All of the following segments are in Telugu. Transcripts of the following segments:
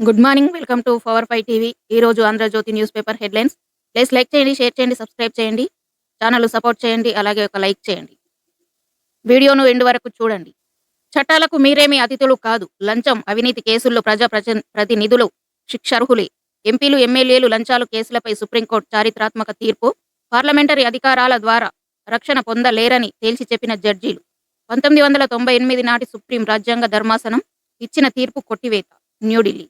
Good morning welcome to power five TV ఈ రోజు Andhrajyothi newspaper headlines. Please like చేయండి షేర్ చేయండి సబ్స్క్రైబ్ చేయండి. ఛానల్ సపోర్ట్ చేయండి అలాగే ఒక లైక్ చేయండి. వీడియోను ఎండు వరకు చూడండి. చట్టాలకు మీరేమీ అతిథులు కాదు. లంచం అవినీతి కేసుల్లో ప్రజా ప్రచ- ప్రతినిధులు శిక్షార్హులే. ఎంపీలు ఎమ్మెల్యేలు లంచాలు కేసులపై సుప్రీంకోర్టు చారిత్రాత్మక తీర్పు. పార్లమెంటరీ అధికారాల ద్వారా రక్షణ పొందలేరని తేల్చి చెప్పిన జడ్జీలు. పంతొమ్మిది వందల తొంభై ఎనిమిది నాటి సుప్రీం రాజ్యాంగ ధర్మాసనం ఇచ్చిన తీర్పు కొట్టివేత న్యూఢిల్లీ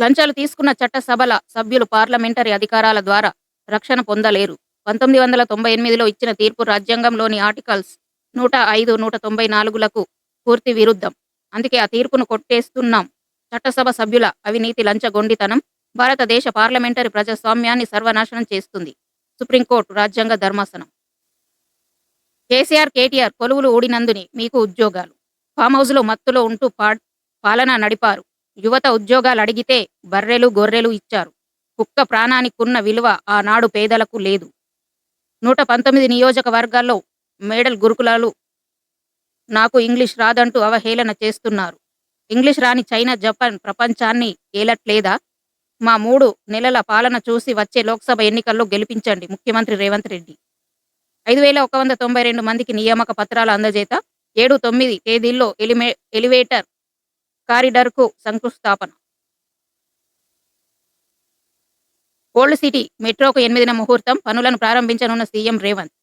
లంచాలు తీసుకున్న చట్టసభల సభ్యులు పార్లమెంటరీ అధికారాల ద్వారా రక్షణ పొందలేరు. పంతొమ్మిది వందల తొంభై ఎనిమిదిలో ఇచ్చిన తీర్పు రాజ్యాంగంలోని ఆర్టికల్స్ నూట ఐదు నూట తొంభై నాలుగులకు పూర్తి విరుద్ధం. అందుకే ఆ తీర్పును కొట్టేస్తున్నాం. చట్టసభ సభ్యుల అవినీతి లంచగొండితనం భారతదేశ పార్లమెంటరీ ప్రజాస్వామ్యాన్ని సర్వనాశనం చేస్తుంది. సుప్రీంకోర్టు రాజ్యాంగ ధర్మాసనం. కేసీఆర్ కేటీఆర్ కొలువులు ఊడినందుని మీకు ఉద్యోగాలు. ఫామ్ హౌస్లో మత్తులో ఉంటూ పా- పాలన నడిపారు. యువత ఉద్యోగాలు అడిగితే బర్రెలు గొర్రెలు ఇచ్చారు. కుక్క ప్రాణానికున్న విలువ ఆనాడు పేదలకు లేదు. నూట పంతొమ్మిది నియోజకవర్గాల్లో మేడల్ గురుకులాలు నాకు ఇంగ్లీష్ రాదంటూ అవహేళన చేస్తున్నారు. ఇంగ్లీష్ రాని చైనా జపాన్ ప్రపంచాన్ని ఏలట్లేదా? మా మూడు నెలల పాలన చూసి వచ్చే లోక్సభ ఎన్నికల్లో గెలిపించండి ముఖ్యమంత్రి రేవంత్ రెడ్డి. ఐదు వేల ఒక వంద తొంభై రెండు మందికి నియామక పత్రాల అందజేత ఏడు తొమ్మిది తేదీల్లో ఎలిమే ఎలివేటర్ కారిడార్కు శంకుస్థాపన. ఓల్డ్ సిటీ మెట్రోకు ఎనిమిదిన ముహూర్తం పనులను ప్రారంభించనున్న సీఎం రేవంత్.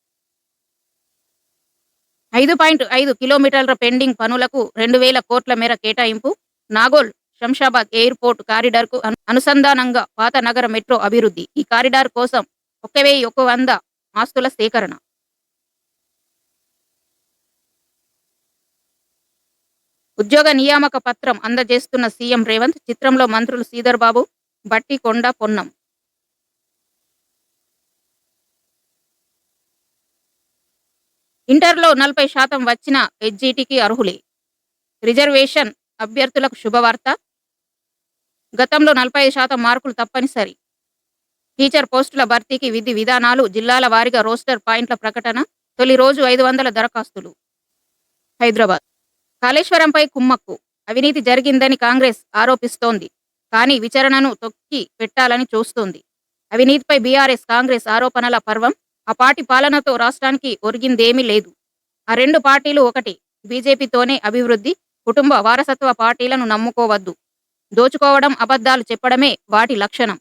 ఐదు పాయింట్ ఐదు కిలోమీటర్ల పెండింగ్ పనులకు రెండు వేల కోట్ల మేర కేటాయింపు నాగోల్ శంషాబాద్ ఎయిర్పోర్ట్ కారిడార్కు కు అనుసంధానంగా పాత నగర మెట్రో అభివృద్ధి. ఈ కారిడార్ కోసం ఒక వెయ్యి ఒక వంద ఆస్తుల సేకరణ. ఉద్యోగ నియామక పత్రం అందజేస్తున్న సీఎం రేవంత్ చిత్రంలో మంత్రులు శ్రీధర్ బాబు బట్టి కొండ పొన్నం. ఇంటర్లో నలభై శాతం వచ్చిన హెచ్జిటికి అర్హులే. రిజర్వేషన్ అభ్యర్థులకు శుభవార్త. గతంలో నలభై శాతం మార్కులు తప్పనిసరి. టీచర్ పోస్టుల భర్తీకి విధి విధానాలు జిల్లాల వారీగా రోస్టర్ పాయింట్ల ప్రకటన తొలి రోజు ఐదు వందల దరఖాస్తులు. హైదరాబాద్. కాళేశ్వరంపై కుమ్మక్కు. అవినీతి జరిగిందని కాంగ్రెస్ ఆరోపిస్తోంది. కానీ విచారణను తొక్కి పెట్టాలని చూస్తోంది. అవినీతిపై బీఆర్ఎస్ కాంగ్రెస్ ఆరోపణల పర్వం ఆ పార్టీ పాలనతో రాష్ట్రానికి ఒరిగిందేమీ లేదు. ఆ రెండు పార్టీలు ఒకటి బీజేపీతోనే అభివృద్ధి కుటుంబ వారసత్వ పార్టీలను నమ్ముకోవద్దు. దోచుకోవడం అబద్ధాలు చెప్పడమే వాటి లక్షణం.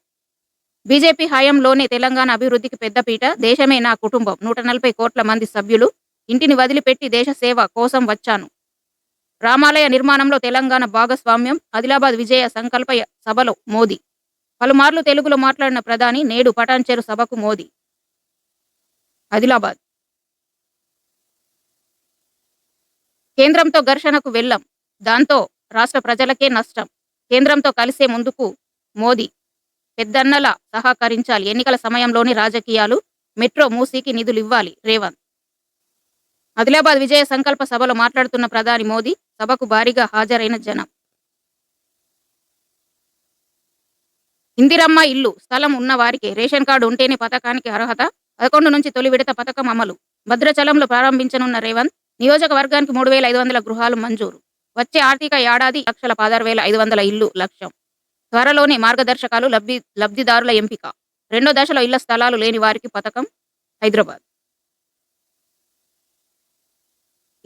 బీజేపీ హయాంలోనే తెలంగాణ అభివృద్ధికి పెద్దపీట దేశమే నా కుటుంబం నూట నలభై కోట్ల మంది సభ్యులు ఇంటిని వదిలిపెట్టి దేశ సేవ కోసం వచ్చాను. రామాలయ నిర్మాణంలో తెలంగాణ భాగస్వామ్యం ఆదిలాబాద్ విజయ సంకల్ప సభలో మోదీ. పలుమార్లు తెలుగులో మాట్లాడిన ప్రధాని నేడు పటాన్చేరు సభకు మోదీ. ఆదిలాబాద్. కేంద్రంతో ఘర్షణకు వెళ్ళం. దాంతో రాష్ట్ర ప్రజలకే నష్టం. కేంద్రంతో కలిసే ముందుకు మోదీ. పెద్దన్నల సహకరించాలి. ఎన్నికల సమయంలోని రాజకీయాలు మెట్రో మూసీకి నిధులు ఇవ్వాలి రేవంత్. ఆదిలాబాద్ విజయ సంకల్ప సభలో మాట్లాడుతున్న ప్రధాని మోదీ సభకు భారీగా హాజరైన జనం. ఇందిరమ్మ ఇల్లు స్థలం ఉన్న వారికి రేషన్ కార్డు ఉంటేనే పథకానికి అర్హత పదకొండు నుంచి తొలి విడత పథకం అమలు. భద్రాచలంలో ప్రారంభించనున్న రేవంత్ నియోజకవర్గానికి మూడు వేల ఐదు వందల గృహాలు మంజూరు. వచ్చే ఆర్థిక ఏడాది లక్షల పదహారు వేల ఐదు వందల ఇల్లు లక్ష్యం. త్వరలోనే మార్గదర్శకాలు లబ్ధి లబ్ధిదారుల ఎంపిక. రెండో దశలో ఇళ్ళ స్థలాలు లేని వారికి పథకం హైదరాబాద్.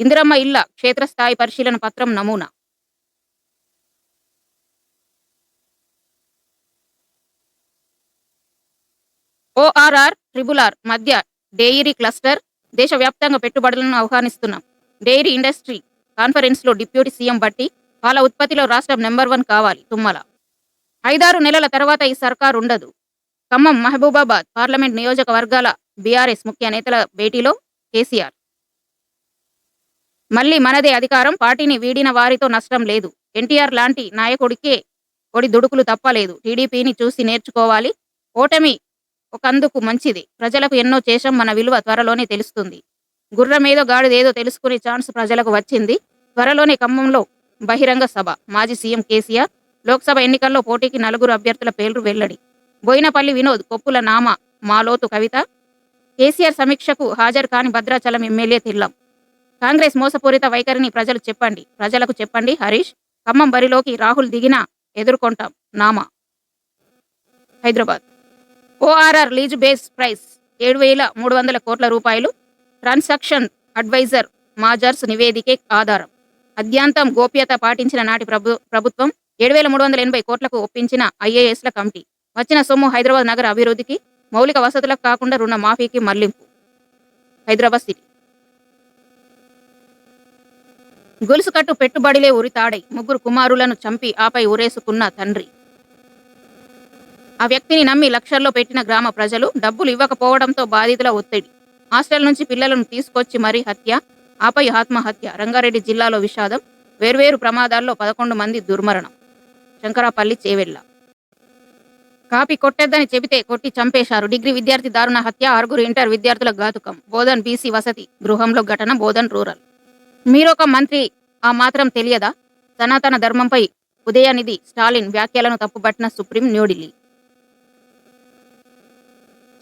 ఇందిరమ్మ ఇళ్ళ క్షేత్రస్థాయి పరిశీలన పత్రం నమూనా. ఓఆర్ఆర్ ట్రిబుల్ ఆర్ మధ్య డెయిరీ క్లస్టర్ దేశవ్యాప్తంగా పెట్టుబడులను ఆహ్వానిస్తున్నాం. డెయిరీ ఇండస్ట్రీ కాన్ఫరెన్స్లో డిప్యూటీ సీఎం బట్టి పాల ఉత్పత్తిలో రాష్ట్రం నెంబర్ వన్ కావాలి తుమ్మల. ఐదారు నెలల తర్వాత ఈ సర్కారు ఉండదు. ఖమ్మం మహబూబాబాద్ పార్లమెంట్ నియోజకవర్గాల బీఆర్ఎస్ ముఖ్య నేతల భేటీలో కేసీఆర్. మళ్ళీ మనదే అధికారం. పార్టీని వీడిన వారితో నష్టం లేదు. ఎన్టీఆర్ లాంటి నాయకుడికే ఒడి దుడుకులు తప్పలేదు టీడీపీని చూసి నేర్చుకోవాలి. ఓటమి ఒకందుకు మంచిది. ప్రజలకు ఎన్నో చేశాం. మన విలువ త్వరలోనే తెలుస్తుంది. గుర్రమేదో గాడిదేదో తెలుసుకునే ఛాన్స్ ప్రజలకు వచ్చింది. త్వరలోనే ఖమ్మంలో బహిరంగ సభ. మాజీ సీఎం కేసీఆర్ లోక్సభ ఎన్నికల్లో పోటీకి నలుగురు అభ్యర్థుల పేర్లు వెల్లడి. బోయినపల్లి వినోద్ కొప్పుల నామ మాలోతు కవిత. కేసీఆర్ సమీక్షకు హాజరు కాని భద్రాచలం ఎమ్మెల్యే తిల్లం. కాంగ్రెస్ మోసపూరిత వైఖరిని ప్రజలు చెప్పండి. ప్రజలకు చెప్పండి హరీష్. ఖమ్మం బరిలోకి రాహుల్ దిగినా ఎదుర్కొంటాం. Nama. Hyderabad. ORR lease base price ఏడు వేల మూడు వందల కోట్ల రూపాయలు. ట్రాన్సాక్షన్ అడ్వైజర్ మాజర్స్ నివేదికే ఆధారం. అద్యాంతం గోప్యత పాటించిన నాటి ప్రభు ప్రభుత్వం ఏడు వేల మూడు వందల ఎనభై కోట్లకు ఒప్పించిన ఐఏఎస్ల కమిటీ. వచ్చిన సొమ్ము హైదరాబాద్ నగర అభివృద్ధికి మౌలిక వసతులకు కాకుండా రుణ మాఫీకి మళ్ళింపు. హైదరాబాద్ సిటీ. గొలుసుకట్టు పెట్టుబడిలే ఉరితాడై ముగ్గురు కుమారులను చంపి ఆపై ఉరేసుకున్న తండ్రి. ఆ వ్యక్తిని నమ్మి లక్షల్లో పెట్టిన గ్రామ ప్రజలు డబ్బులు ఇవ్వకపోవడంతో బాధితుల ఒత్తిడి. హాస్టల్ నుంచి పిల్లలను తీసుకొచ్చి మరీ హత్య ఆపై ఆత్మహత్య రంగారెడ్డి జిల్లాలో విషాదం వేర్వేరు ప్రమాదాల్లో పదకొండు మంది దుర్మరణం. శంకరాపల్లి చేవెళ్ళ. కాపీ కొట్టేద్దని చెబితే కొట్టి చంపేశారు. డిగ్రీ విద్యార్థి దారుణ హత్య ఆరుగురు ఇంటర్ విద్యార్థుల ఘాతుకం. బోధన్ బీసీ వసతి గృహంలో ఘటన బోధన్ రూరల్. మీరొక మంత్రి ఆ మాత్రం తెలియదా? సనాతన ధర్మంపై ఉదయనిధి స్టాలిన్ వ్యాఖ్యలను తప్పుబట్టిన supreme New Delhi.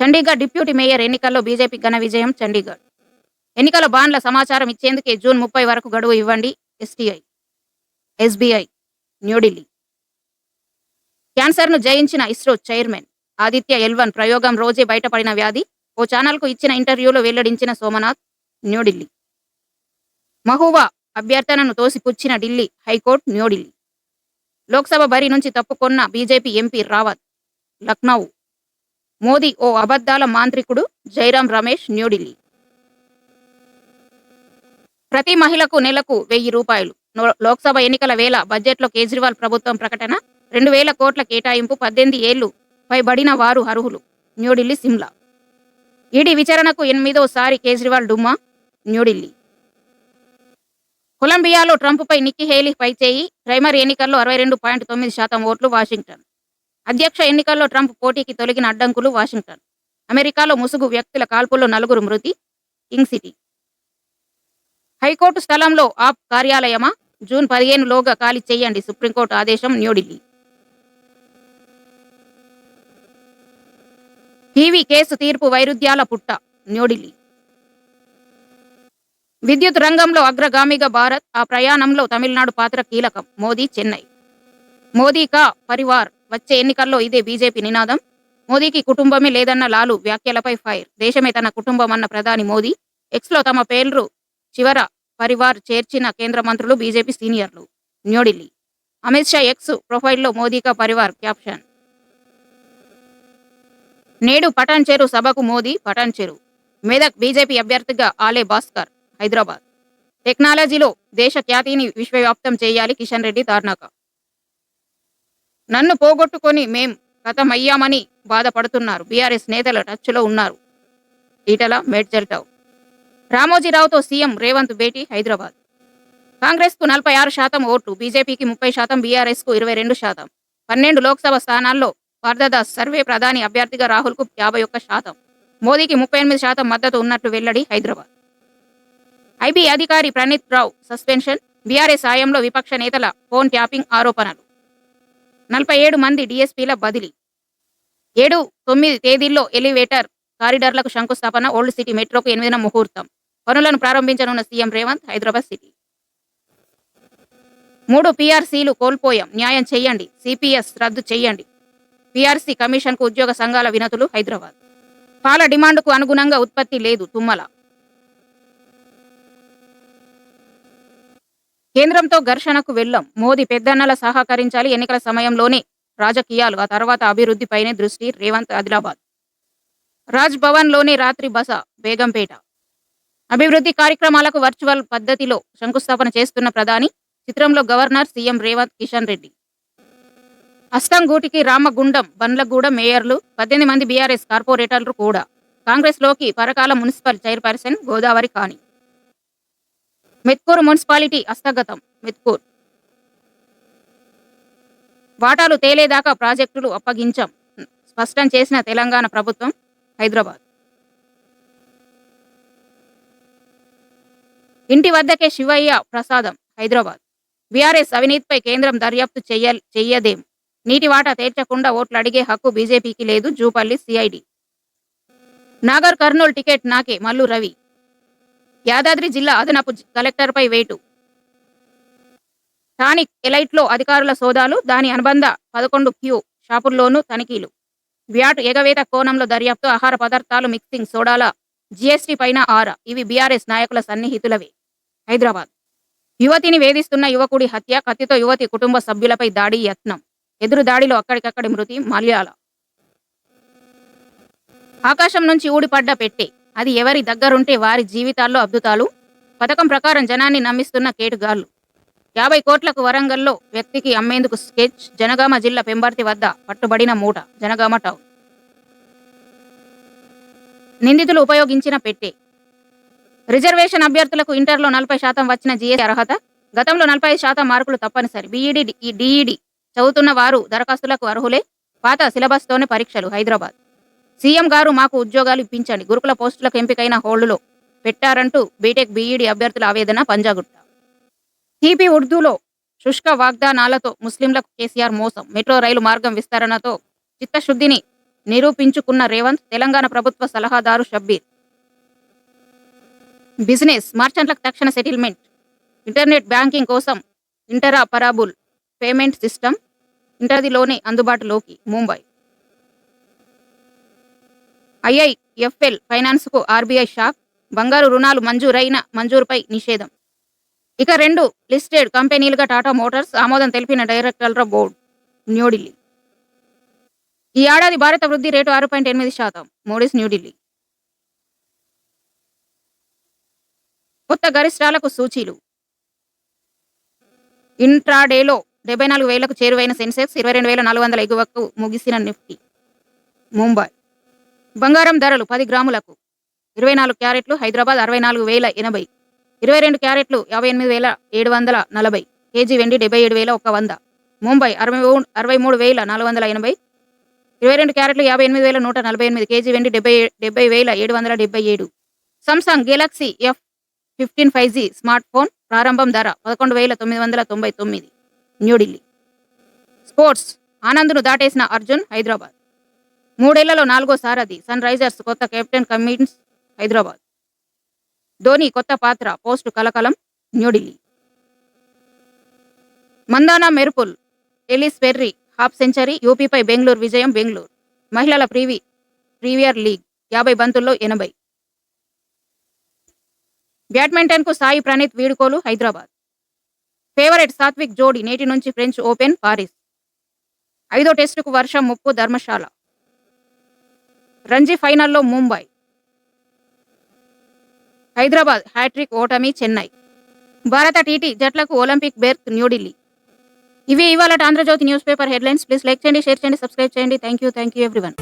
Chandigarh deputy mayor ఎన్నికల్లో బీజేపీ ఘన విజయం చండీగఢ్. ఎన్నికల బాండ్ల సమాచారం ఇచ్చేందుకే జూన్ ముప్పై వరకు గడువు ఇవ్వండి ఎస్టీఐ ఎస్బీఐ న్యూఢిల్లీ. క్యాన్సర్ను జయించిన ఇస్రో చైర్మన్ ఆదిత్య ఎల్వన్ ప్రయోగం రోజే బయటపడిన వ్యాధి ఓ ఛానల్కు ఇచ్చిన ఇంటర్వ్యూలో వెల్లడించిన సోమనాథ్ న్యూఢిల్లీ. మహువా అభ్యర్థనను తోసిపుచ్చిన ఢిల్లీ హైకోర్టు న్యూఢిల్లీ. లోక్సభ బరి నుంచి తప్పుకొన్న బీజేపీ ఎంపీ రావత్ లక్నౌ. మోదీ ఓ అబద్ధాల మాంత్రికుడు జైరాం రమేష్ న్యూఢిల్లీ. ప్రతి మహిళకు నెలకు వెయ్యి రూపాయలు. లోక్సభ ఎన్నికల వేళ బడ్జెట్లో కేజ్రీవాల్ ప్రభుత్వం ప్రకటన రెండు వేల కోట్ల కేటాయింపు పద్దెనిమిది ఏళ్ళు పైబడిన వారు అర్హులు. న్యూఢిల్లీ సిమ్లా. ఈడీ విచారణకు ఎనిమిదోసారి కేజ్రీవాల్ డుమ్మా న్యూఢిల్లీ. కొలంబియాలో ట్రంప్పై నిక్కి హేలీ పైచేయి ప్రైమరీ ఎన్నికల్లో అరవై రెండు పాయింట్ తొమ్మిది శాతం ఓట్లు వాషింగ్టన్. అధ్యక్ష ఎన్నికల్లో ట్రంప్ పోటీకి తొలగిన అడ్డంకులు వాషింగ్టన్. అమెరికాలో ముసుగు వ్యక్తుల కాల్పుల్లో నలుగురు మృతి. King city. హైకోర్టు స్థలంలో ఆప్ కార్యాలయమా? జూన్ పదిహేనులోగా ఖాళీ చేయండి. సుప్రీంకోర్టు ఆదేశం న్యూఢిల్లీ. టీవీ కేసు తీర్పు వైరుధ్యాల పుట్ట న్యూఢిల్లీ. విద్యుత్ రంగంలో అగ్రగామిగా భారత్ ఆ ప్రయాణంలో తమిళనాడు పాత్ర కీలకం. మోదీ చెన్నై. మోదీ కా పరివార్. వచ్చే ఎన్నికల్లో ఇదే బీజేపీ నినాదం. మోదీకి కుటుంబమే లేదన్న లాలు వ్యాఖ్యలపై ఫైర్. దేశమే తన కుటుంబం అన్న ప్రధాని మోదీ. ఎక్స్లో తమ పేర్లు చివర పరివార్ చేర్చిన కేంద్ర మంత్రులు బీజేపీ సీనియర్లు. న్యూఢిల్లీ. అమిత్ షా ఎక్స్ ప్రొఫైల్లో మోదీకా పరివార్ క్యాప్షన్. నేడు పటాన్ చెరు సభకు మోదీ పటాన్ చెరు మెదక్ బీజేపీ అభ్యర్థిగా ఆలే భాస్కర్. హైదరాబాద్. టెక్నాలజీలో దేశ ఖ్యాతిని విశ్వవ్యాప్తం చేయాలి కిషన్ రెడ్డి తార్నాక. నన్ను పోగొట్టుకొని మేం కథమయ్యామని బాధపడుతున్నారు. బీఆర్ఎస్ నేతల టచ్లో ఉన్నారు. ఈటల మేడ్చల్టావు రామోజీరావుతో సీఎం రేవంత్ భేటీ హైదరాబాద్. కాంగ్రెస్కు నలభై ఆరు శాతం ఓట్లు బీజేపీకి ముప్పై శాతం బీఆర్ఎస్కు ఇరవై రెండు శాతం. పన్నెండు లోక్సభ స్థానాల్లో వరదదాస్ సర్వే ప్రధాని అభ్యర్థిగా రాహుల్కు యాభై ఒక్క శాతం. మోదీకి ముప్పై ఎనిమిది శాతం మద్దతు ఉన్నట్లు వెల్లడి హైదరాబాద్. ఐబీ అధికారి ప్రణీత్ రావు సస్పెన్షన్ బీఆర్ఎస్ సాయంలో విపక్ష నేతల ఫోన్ ట్యాపింగ్ ఆరోపణలు. నలభై ఏడు మంది డిఎస్పీల బదిలీ. ఏడు తొమ్మిది తేదీల్లో ఎలివేటర్ కారిడార్లకు శంకుస్థాపన ఓల్డ్ సిటీ మెట్రోకు ఎనిమిదిన ముహూర్తం. పనులను ప్రారంభించనున్న సీఎం రేవంత్ హైదరాబాద్ సిటీ. మూడు పీఆర్సీలు కోల్పోయాం. న్యాయం చేయండి. సిపిఎస్ రద్దు చేయండి. పీఆర్సీ కమిషన్కు ఉద్యోగ సంఘాల వినతులు హైదరాబాద్. పాల డిమాండ్కు అనుగుణంగా ఉత్పత్తి లేదు తుమ్మల. కేంద్రంతో ఘర్షణకు వెళ్ళం. మోదీ పెద్దన్నల సహకరించాలి ఎన్నికల సమయంలోనే రాజకీయాలు ఆ తర్వాత అభివృద్ధిపైనే దృష్టి రేవంత్ ఆదిలాబాద్. రాజ్ భవన్ రాత్రి బస బేగంపేట. అభివృద్ధి కార్యక్రమాలకు వర్చువల్ పద్ధతిలో శంకుస్థాపన చేస్తున్న ప్రధాని చిత్రంలో గవర్నర్ సీఎం రేవంత్ కిషన్ రెడ్డి. అస్తంగూటికి రామగుండం బండ్లగూడ మేయర్లు పద్దెనిమిది మంది బీఆర్ఎస్ కార్పొరేటర్లు కూడా. కాంగ్రెస్లోకి పరకాల మున్సిపల్ చైర్పర్సన్ గోదావరి కాని మెత్కూరు మున్సిపాలిటీ హస్తగతం మెత్కూర్. వాటాలు తేలేదాకా ప్రాజెక్టులు అప్పగించాం. స్పష్టం చేసిన తెలంగాణ ప్రభుత్వం హైదరాబాద్. ఇంటి వద్దకే శివయ్య ప్రసాదం హైదరాబాద్. బీఆర్ఎస్ అవినీతిపై కేంద్రం దర్యాప్తు చెయ్య చెయ్యదేం? నీటి వాటా తీర్చకుండా ఓట్లు అడిగే హక్కు బీజేపీకి లేదు జూపల్లి సిఐడి. నాగర్ కర్నూల్ టికెట్ నాకే మల్లు రవి. యాదాద్రి జిల్లా అదనపు కలెక్టర్పై వేటు. టానిక్ ఎలైట్లో అధికారుల సోదాలు దాని అనుబంధ పదకొండు క్యూ షాపుల్లోనూ తనిఖీలు. వ్యాట్ ఎగవేత కోణంలో దర్యాప్తు ఆహార పదార్థాలు మిక్సింగ్ సోడాల జీఎస్టీ పైన ఆరా. ఇవి బీఆర్ఎస్ నాయకుల సన్నిహితులవే. హైదరాబాద్. యువతిని వేధిస్తున్న యువకుడి హత్య కత్తితో యువతి కుటుంబ సభ్యులపై దాడి యత్నం. ఎదురు దాడిలో అక్కడికక్కడి మృతి మల్యాల ఆకాశం నుంచి ఊడిపడ్డ పెట్టే. అది ఎవరి దగ్గరుంటే వారి జీవితాల్లో అద్భుతాలు. పథకం ప్రకారం జనాన్ని నమ్మిస్తున్న కేటుగాళ్ళు యాభై కోట్లకు వరంగల్లో వ్యక్తికి అమ్మేందుకు స్కెచ్ జనగామ జిల్లా పెంబర్తి వద్ద పట్టుబడిన మూట జనగామ టౌన్. నిందితులు ఉపయోగించిన పెట్టే. రిజర్వేషన్ అభ్యర్థులకు ఇంటర్లో నలభై శాతం వచ్చిన జీఎస్ అర్హత? గతంలో నలభై శాతం మార్కులు తప్పనిసరి. బీఈడి డిఈడి చదువుతున్న వారు దరఖాస్తులకు అర్హులే? పాత సిలబస్తోనే పరీక్షలు హైదరాబాద్. సీఎం గారు మాకు ఉద్యోగాలు ఇప్పించండి. గురుకుల పోస్టులకు ఎంపికైన హోల్డ్లో పెట్టారంటూ బీటెక్ బీఈడి అభ్యర్థుల ఆవేదన పంజాగుట్ట. టీపీ ఉర్దూలో శుష్క వాగ్దానాలతో ముస్లింలకు కేసీఆర్ మోసం. మెట్రో రైలు మార్గం విస్తరణతో చిత్తశుద్ధిని నిరూపించుకున్న రేవంత్ తెలంగాణ ప్రభుత్వ సలహాదారు షబ్బీర్. బిజినెస్ మర్చెంట్లకు తక్షణ సెటిల్మెంట్. ఇంటర్నెట్ బ్యాంకింగ్ కోసం ఇంటరాపరాబుల్ పేమెంట్ సిస్టమ్. ఇంటర్దిలోనే అందుబాటులోకి ముంబై. ఐఐఎఫ్ఎల్ ఫైనాన్స్కు ఆర్బీఐ షాక్ బంగారు రుణాలు మంజూరైన మంజూరుపై నిషేధం. ఇక రెండు లిస్టెడ్ కంపెనీలుగా టాటా మోటార్స్ ఆమోదం తెలిపిన డైరెక్టర్ల బోర్డు న్యూఢిల్లీ. ఈ ఏడాది భారత వృద్ధి రేటు ఆరు పాయింట్ ఎనిమిది శాతం. మోడీస్ న్యూఢిల్లీ. కొత్త గరిష్టాలకు సూచీలు. ఇంట్రాడేలో డెబ్బై నాలుగు వేలకు చేరువైన సెన్సెక్స్ ఇరవై రెండు వేల నాలుగు వందల ఎగువకు ముగిసిన నిఫ్టీ. ముంబై. బంగారం ధరలు పది గ్రాములకు ఇరవై నాలుగు క్యారెట్లు హైదరాబాద్ అరవై నాలుగు వేల ఎనభై. ఇరవై రెండు క్యారెట్లు యాభై ఎనిమిది వేల ఏడు వందల నలభై. కేజీ వెండి డెబ్బై ఏడు వేల ఒక వంద. ముంబై అరవై మూడు అరవై మూడు వేల నాలుగు వందల ఎనభై. ఇరవై రెండు క్యారెట్లు యాభై ఎనిమిది వేల నూట నలభై ఎనిమిది. కేజీ వెండి డెబ్బై డెబ్బై వేల ఏడు వందల డెబ్బై ఏడు. Samsung Galaxy F fifteen five G smartphone ప్రారంభం ధర పదకొండు వేల తొమ్మిది వందల తొంభై తొమ్మిది. న్యూఢిల్లీ స్పోర్ట్స్ ఆనంద్ను దాటేసిన అర్జున్ హైదరాబాద్. మూడేళ్ళలో నాలుగోసారి సారథి సన్ రైజర్స్ కొత్త కెప్టెన్ కమిన్స్ హైదరాబాద్. ధోని కొత్త పాత్ర పోస్టు కలకలం న్యూఢిల్లీ. మందానా మెరుపుల్ ఎలిస్ పెర్రీ హాఫ్ సెంచరీ యూపీపై బెంగళూరు విజయం బెంగళూరు. మహిళల ప్రీవి ప్రీవియర్ లీగ్ యాభై బంతుల్లో ఎనభై. బ్యాడ్మింటన్కు సాయి ప్రణీత్ వీడుకోలు హైదరాబాద్. ఫేవరెట్ సాత్విక్ జోడీ నేటి నుంచి ఫ్రెంచ్ ఓపెన్ పారిస్. ఐదో టెస్టుకు వర్షం ముప్పు ధర్మశాల. రంజీ ఫైనల్లో ముంబై. హైదరాబాద్ హ్యాట్రిక్ ఓటమి చెన్నై. భారత టీటీ జట్లకు ఒలింపిక్ బెర్త్ న్యూఢిల్లీ. ఇవి ఇవాళ Andhrajyothi newspaper headlines. Please like చేయండి షేర్ చేయండి సబ్స్క్రైబ్ చేయండి. Thank you thank you everyone.